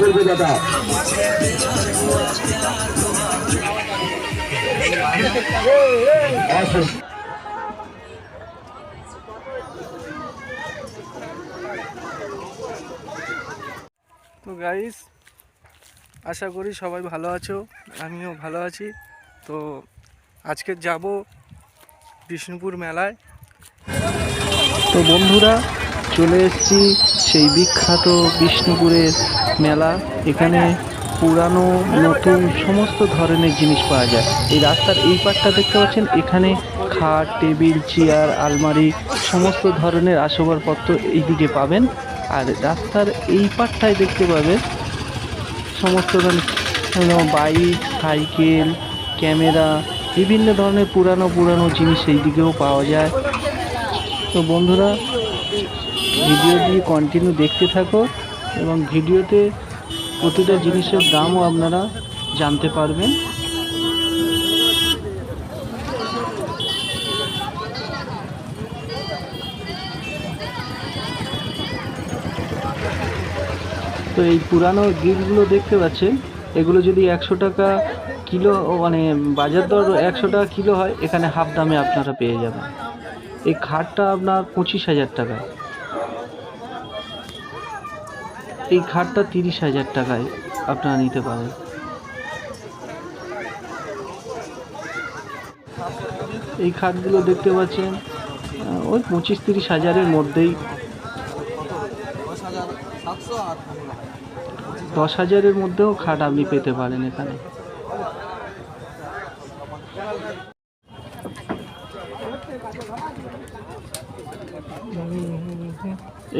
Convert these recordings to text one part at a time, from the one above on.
করবে দাদা। তো গাইস আশা করি সবাই ভালো আছো, আমিও ভালো আছি। তো আজকে যাব বিষ্ণুপুর মেলায়। তো বন্ধুরা চলে এসেছি সেই বিখ্যাত বিষ্ণুপুরের মেলা। এখানে পুরানো, নতুন সমস্ত ধরনের জিনিস পাওয়া যায়। এই রাস্তার এই পাটটা দেখতে পাচ্ছেন, এখানে খাট, টেবিল, চেয়ার, আলমারি, সমস্ত ধরনের আসবাবপত্র এইদিকে পাবেন। আর রাস্তার এই পাটটায় দেখতে পাবেন, সমস্ত ধরনের বাইক, সাইকেল, ক্যামেরা, বিভিন্ন ধরনের পুরানো পুরানো জিনিস এই দিকেও পাওয়া যায়। তো বন্ধুরা ভিডিও দিয়ে কন্টিনিউ দেখতে থাকো এবং ভিডিওতে প্রতিটা জিনিসের দামও আপনারা জানতে পারবেন। তো এই পুরানো গিলগুলো দেখতে পাচ্ছেন, এগুলো যদি একশো টাকা কিলো মানে বাজার দর একশো টাকা কিলো হয়, এখানে হাফ দামে আপনারা পেয়ে যাবেন। এই খাটটা আপনার পঁচিশ হাজার টাকায় এই খাটটা তিরিশ হাজার টাকায় আপনারা নিতে পারেন। এই খাটগুলো দেখতে পাচ্ছেন ওই পঁচিশ তিরিশ হাজারের মধ্যেই। দশ হাজারের মধ্যেও খাট আপনি পেতে পারেন এখানে।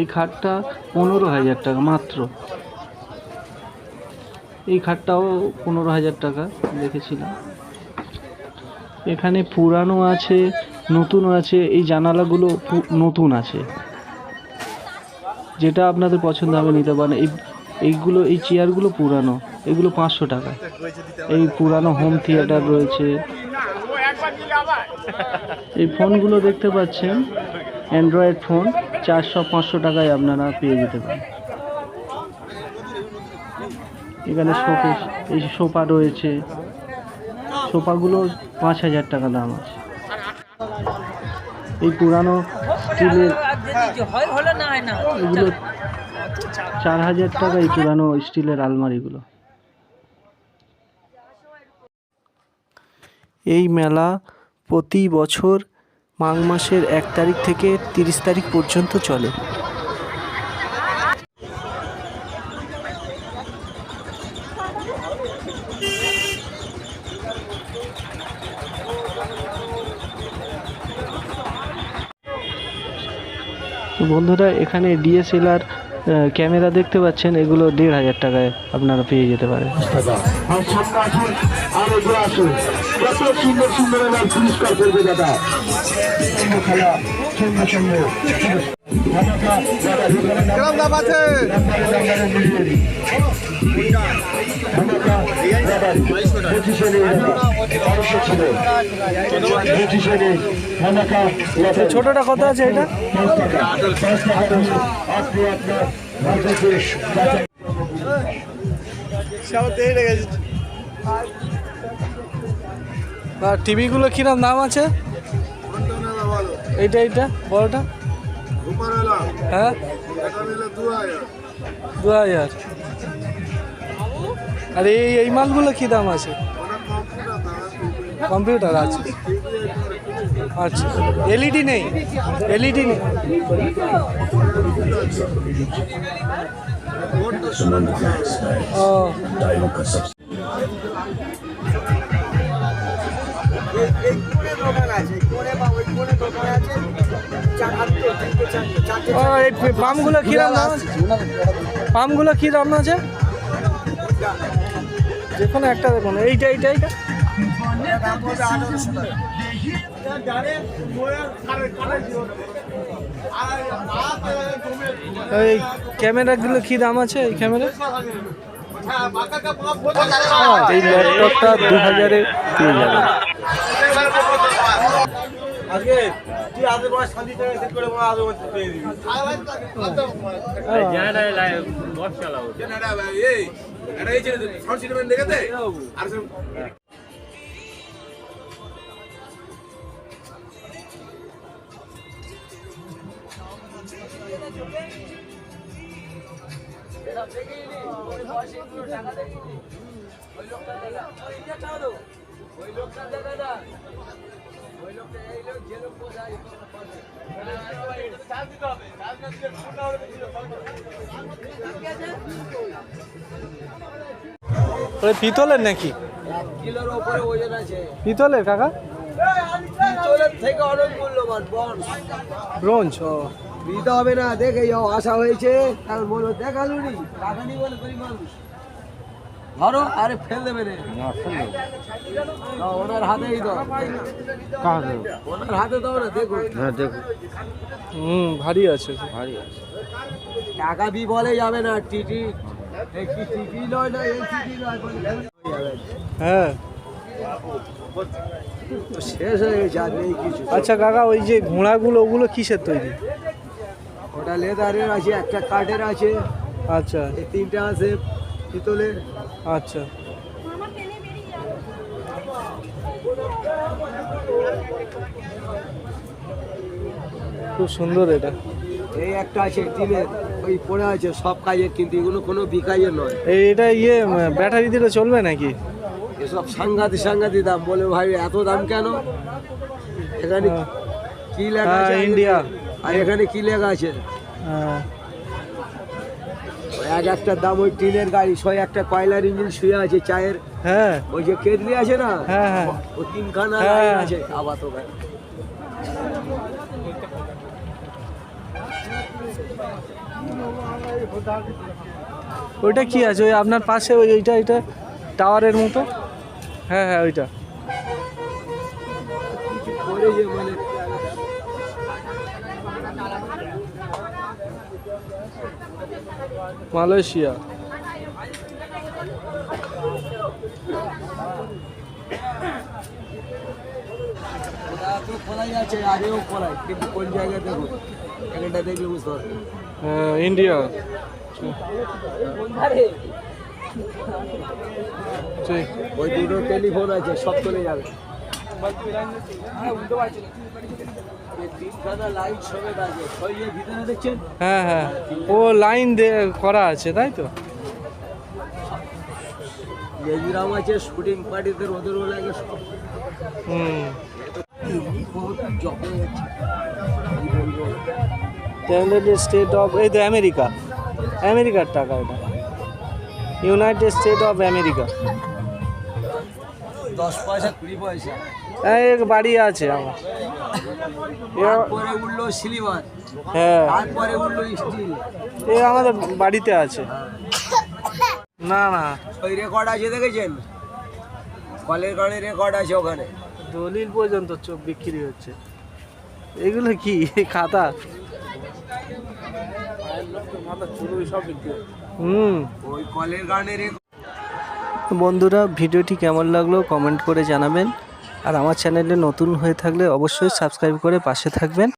এই খাটটা পনেরো হাজার টাকা, মাত্র। এই খাটটাও পনেরো হাজার টাকা দেখেছিলাম। এখানে পুরানো আছে নতুনও আছে, এই জানালাগুলো নতুন আছে। যেটা আপনাদের পছন্দ হবে নিতে পারেন। এই, এইগুলো, এই চেয়ারগুলো পুরানো, এগুলো পাঁচশো টাকা। এই পুরানো হোম থিয়েটার রয়েছে। এই ফোনগুলো দেখতে পাচ্ছেন। অ্যান্ড্রয়েড ফোন চারশো, পাঁচশো টাকায় আপনারা পেয়ে যেতে পারেন। এখানে শোকেস এই সোফা রয়েছে। সোফাগুলো পাঁচ হাজার টাকা দাম আছে। এই পুরানো স্টিলের এগুলো চার হাজার টাকা এই পুরানো স্টিলের আলমারিগুলো। এই মেলা প্রতি বছর মাঘ মাসের এক তারিখ থেকে তিরিশ তারিখ পর্যন্ত চলে। বন্ধুরা এখানে ডিএসএলআর ক্যামেরা দেখতে পাচ্ছেন এগুলো দেড় হাজার টাকায় আপনারা পেয়ে যেতে দাদা। দাম আছে ছোটটা কত আছে এটা? টিভিগুলো কিরম দাম আছে? এইটা এইটা বড়টা? হ্যাঁ? দু হাজার। আর এই এই মালগুলো কি দাম আছে? কম্পিউটার আছে। আচ্ছা। এলইডি নেই? এলইডি নেই? ও। ও, এই পামগুলো কি দাম পামগুলো কি দাম আছে? যে কোনো একটা দেখুন, এইটা এইটা এইটা। এই ক্যামেরাগুলো কি দাম আছে এই ক্যামেরা? এই ল্যাপটপটা দু হাজারে পেয়ে তুই বস শান্তি করে ঠিক করে বল আগে বস পেয়ে দিবি ওই পিতলের নাকি কিলোর ওপরে ওজন আছে পিতলের কাকা? পিতলের থেকে অনেক মূল্যবান বন্স ব্রোঞ্জ ও দিতে হবে না দেখে যাও আশা হয়েছে আর বলো দেখালু নি টাকানি বলে গরিব মানুষ। ধরো আরে ফেল দেবে রে। না, ওনার হাতেই দাও ওনার হাতে দাও না দেখো হুম ভারী আছে ভারী আছে। টাকা বি বলে যাবে না টিটি। কি টিটি নয় না এই টিটি নয় না। হ্যাঁ। শেষ হয়ে গেছে আর নেই কিছু। আচ্ছা কাকা ওই যে ঘোড়াগুলো ওগুলো কিসের তৈরি? ওটা লেদারের আছে একটা কাঠের আছে। আচ্ছা। এই তিনটা আছে। পিতলের। আচ্ছা। খুব সুন্দর এটা। এই একটা আছে টিনের ওই পড়ে আছে সব কাজের কিন্তু এগুলো কোনো বিকাজের নয়। এই এটা ইয়ে ব্যাটারি দিলে চলবে নাকি? এসব সাংঘাতি সাংঘাতি দাম। বলে ভাই এত দাম কেন? এখানে হ্যাঁ। কি লেখা হ্যাঁ, আছে ইন্ডিয়া। আর এখানে কি লেখা আছে? হ্যাঁ, এক একটা দাম ওই টিনের গাড়ি ছয় একটা কয়লার ইঞ্জিন শুয়ে আছে চায়ের। হ্যাঁ। ওই যে কেটলি আছে না? হ্যাঁ হ্যাঁ। ও তিনখানা হ্যাঁ। আছে আবার তো ভাই। ওইটা কি আছে? ওই আপনার পাশে ওই ওইটা ওইটা টাওয়ারের মতো? হ্যাঁ হ্যাঁ ওইটা। মানে মালয়েশিয়া ওটা তো খোলাই আছে আগেও খোলাই কিন্তু কোন জায়গায় দেখো এখানটা দেখলে বুঝতে পারবে হ্যাঁ ইন্ডিয়া। ওই দুটো টেলিফোন আছে সব চলে যাবে। হ্যাঁ হ্যাঁ। ও লাইন করা আছে তাই তো? লেজুরাম আছে শুটিং পার্টিদের ওদেরও লাগে হুম। ইউনাইটেড স্টেট অফ এই তো আমেরিকা। আমেরিকার টাকা এটা। ইউনাইটেড স্টেট অফ আমেরিকা দশ পয়সা কুড়ি পয়সা। এই এক বাড়ি আছে আমার। এ- তারপরে উঠল সিলিভার। হ্যাঁ। তারপরে উঠল স্টিল। এ আমাদের বাড়িতে আছে। না না। ওই রেকর্ড আছে দেখেছেন? কলের গাড়ি রেকর্ড আছে ওখানে। দলিল পর্যন্ত চোখ বিক্রি হচ্ছে। এগুলো কি? খাতা? হুম। ওই কলের গানে বন্ধুরা, ভিডিওটি কেমন লাগল কমেন্ট করে জানাবেন। আর আমার চ্যানেলে নতুন হয়ে থাকলে অবশ্যই সাবস্ক্রাইব করে পাশে থাকবেন।